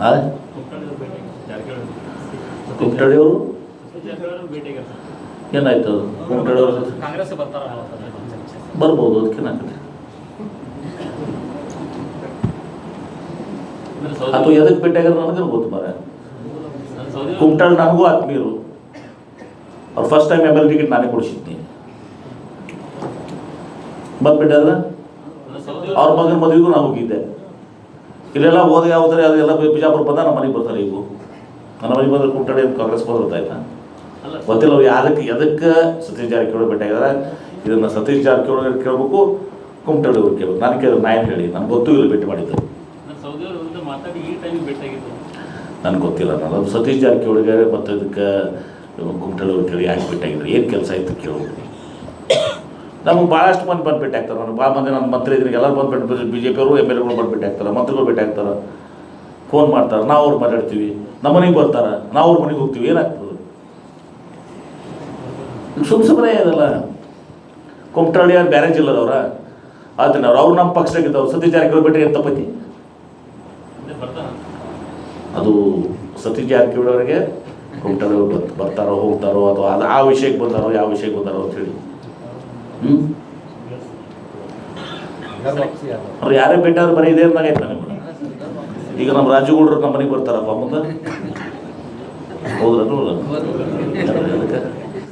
ಆ? ಕುಮಟಳ್ಳಿಯವರು ಏನಾಯ್ತು ಅದು ಕುಮಟಳ್ಳಿಯವರು ಕಾಂಗ್ರೆಸ್ ಬರ್ತಾರ ಬರ್ಬೋದು ಅದಕ್ಕೇನಾಗುತ್ತೆ ಅಥವಾ ಎದಕ್ಕೆ ಭೇಟಿಯಾಗಾರ ನನಗೆ ಗೊತ್ತು ಮಾರ ಕುಮಟಳ್ಳಿ ನನಗೂ ಆತ್ಮೀಯರು ಅವ್ರು first time M L ticket ನಾನೇ ಕೊಡಿಸಿದ್ನಿ ಬಂದ್ಬಿಟ್ಟಾರ ಅವ್ರ ಮಗನ ಮದುವೆಗೂ ನಾನು ಹೋಗಿದ್ದೆ ಇಲ್ಲೆಲ್ಲ ಓದಿ ಯಾವುದ್ರೆ ಅದೆಲ್ಲ ಬಿಜಾಪುರ ಬಂದ ನಮ್ಮ ಮನೆಗೆ ಬರ್ತಾರೆ ಇವು ನನ್ನ ಮನೆಗೆ ಬಂದ್ರೆ ಕುಮಟಳ್ಳಿ ಅಂತ ಕಾಂಗ್ರೆಸ್ ಗೊತ್ತಾಯ್ತಾ ಗೊತ್ತಿಲ್ಲ ಅವ್ರು ಯಾರಕ್ಕೆ ಎದಕ್ಕೆ ಸತೀಶ್ ಜಾರಕಿಹೊಳಿ ಭೇಟಿಯಾಗಿದಾರೆ ಇದನ್ನು ಸತೀಶ್ ಜಾರಕಿಹೊಳಿ ಕೇಳಬೇಕು ಕುಮಟಳ್ಳಿ ಅವ್ರು ಕೇಳಬೇಕು. ನಾನು ಕೇಳಿದ್ರು ನಾ ಏನು ಹೇಳಿ ನನ್ಗೆ ಗೊತ್ತು ಇಲ್ಲ ಭೇಟಿ ಮಾಡಿದ್ದು. ನನ್ಗೆ ಗೊತ್ತಿಲ್ಲ ನಾನು. ಅದು ಸತೀಶ್ ಜಾರಕಿಹೊಳಿಗೆ ಮತ್ತು ಇದಕ್ಕೆ ಕುಮಟಳ್ಳಿ ಅವ್ರು ಕೇಳಿ ಯಾಕೆ ಭೇಟಿಯಾಗಿದ್ರು ಏನು ಕೆಲಸ ಆಯಿತು ಕೇಳಬೇಕು. ನಮಗೆ ಭಾಳಷ್ಟು ಮಂದಿ ಬಂದು ಭೇಟಿ ಆಗ್ತಾರೆ ಭಾಳ ಮಂದಿ ನನ್ನ ಮಂತ್ರಿ ಇದ್ರಿಗೆ ಎಲ್ಲರೂ ಬಂದು ಭೇಟಿ ಬಿ ಜೆ ಪಿಯವರು ಎಂ ಎಲ್ ಎಗಳು ಬಂದು ಭೇಟಿ ಆಗ್ತಾರೆ. ಮಂತ್ರಿಗಳು ಭೇಟಿ ಆಗ್ತಾರೆ. ಫೋನ್ ಮಾಡ್ತಾರೆ. ನಾವು ಅವ್ರು ಮಾತಾಡ್ತೀವಿ. ನಮ್ಮ ಮನೆಗೆ ಬರ್ತಾರೆ. ನಾವು ಅವ್ರ ಮನೆಗೆ ಹೋಗ್ತೀವಿ. ಏನಾಗ್ತದೆ? ಸುಮ್ ಸುಮ್ಮನೆ ಇದಲ್ಲ ಕುಮಟಳ್ಳಿ ಅವ್ರು ಬ್ಯಾರೇಜ್ ಇಲ್ಲದವ್ರ ಆದ್ರೆ ಅವ್ರು ನಮ್ಮ ಪಕ್ಷದಾಗಿದ್ದವ್ರು ಸತೀಶ್ ಜಾರಕಿಹೊಳಿ ತಪ್ಪೈತಿ ಅಂದ್ರೆ ಬರ್ತಾನ ಅದು ಸತೀಶ್ ಜಾರಕಿಹೊಳಿ ಅವರಿಗೆ ಕುಮಟಳ್ಳಿ ಬರ್ತಾರೋ ಹೋಗ್ತಾರೋ ಅಥವಾ ಅದು ಆ ವಿಷಯಕ್ಕೆ ಬಂದಾರೋ, ಯಾವ ವಿಷಯಕ್ಕೆ ಬಂದಾರೋ ಅಂತ ಹೇಳಿ. ಹ್ಞೂ ಅವ್ರು ಯಾರೇ ಭೇಟಿಯಾದ್ರು ಬರೀ ಇದೇ ಅಂದಾಗ ಐತೆ ನನಗೆ ಈಗ ನಮ್ಮ ರಾಜುಗೌಡ್ರು ಮನೆಗೆ ಬರ್ತಾರಪ್ಪ ಮುಂದೆ? ಹೌದ್ರನು?